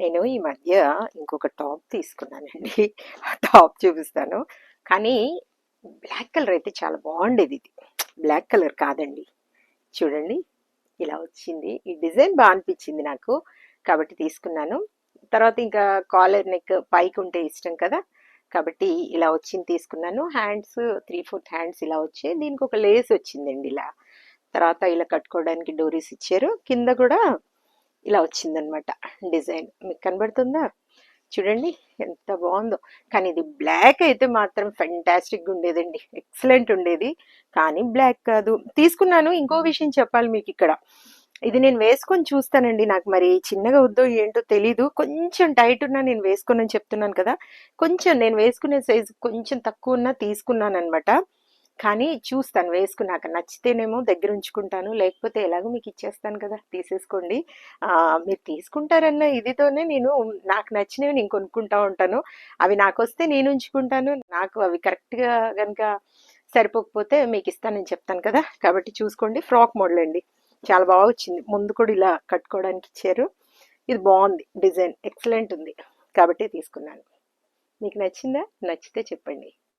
నేను ఈ మధ్య ఇంకొక టాప్ తీసుకున్నానండి. ఆ టాప్ చూపిస్తాను. కానీ బ్లాక్ కలర్ అయితే చాలా బాగుండేది ఇది. బ్లాక్ కలర్ కాదండి. చూడండి ఇలా వచ్చింది. ఈ డిజైన్ బాగా అనిపించింది నాకు. కాబట్టి తీసుకున్నాను. తర్వాత ఇంకా కాలర్ నెక్ పైకి ఉంటే ఇష్టం కదా. కాబట్టి ఇలా వచ్చింది తీసుకున్నాను. హ్యాండ్స్ త్రీ ఫోర్త్ హ్యాండ్స్ ఇలా వచ్చాయి. దీనికి ఒక లేస్ వచ్చిందండి ఇలా. తర్వాత ఇలా కట్టుకోవడానికి డోరీస్ ఇచ్చారు. కింద కూడా ఇలా వచ్చిందనమాట డిజైన్. మీకు కనబడుతుందా? చూడండి ఎంత బాగుందో. కానీ ఇది బ్లాక్ అయితే మాత్రం ఫెంటాస్టిక్గా ఉండేదండి. ఎక్సలెంట్ ఉండేది. కానీ బ్లాక్ కాదు. తీసుకున్నాను. ఇంకో విషయం చెప్పాలి మీకు ఇక్కడ. ఇది నేను వేసుకొని చూస్తానండి. నాకు మరి చిన్నగా వద్దో ఏంటో తెలీదు. కొంచెం టైట్ ఉన్నా నేను వేసుకున్నాను చెప్తున్నాను కదా. కొంచెం నేను వేసుకునే సైజు కొంచెం తక్కువ ఉన్నా తీసుకున్నాను అనమాట కానీ చూస్తాను వేసుకున్నాక నచ్చితేనేమో దగ్గర ఉంచుకుంటాను లేకపోతే ఎలాగో మీకు ఇచ్చేస్తాను కదా తీసేసుకోండి. మీరు తీసుకుంటారన్న ఇదితోనే నేను నాకు నచ్చినవి నేను కొనుక్కుంటా ఉంటాను. అవి నాకు వస్తే నేను ఉంచుకుంటాను. నాకు అవి కరెక్ట్గా కనుక సరిపోకపోతే మీకు ఇస్తానని చెప్తాను కదా. కాబట్టి చూసుకోండి. ఫ్రాక్ మోడల్ అండి చాలా బాగా వచ్చింది. ముందు కూడా ఇలా కట్టుకోవడానికి ఇచ్చారు. ఇది బాగుంది. డిజైన్ ఎక్సలెంట్ ఉంది. కాబట్టి తీసుకున్నాను. మీకు నచ్చిందా? నచ్చితే చెప్పండి.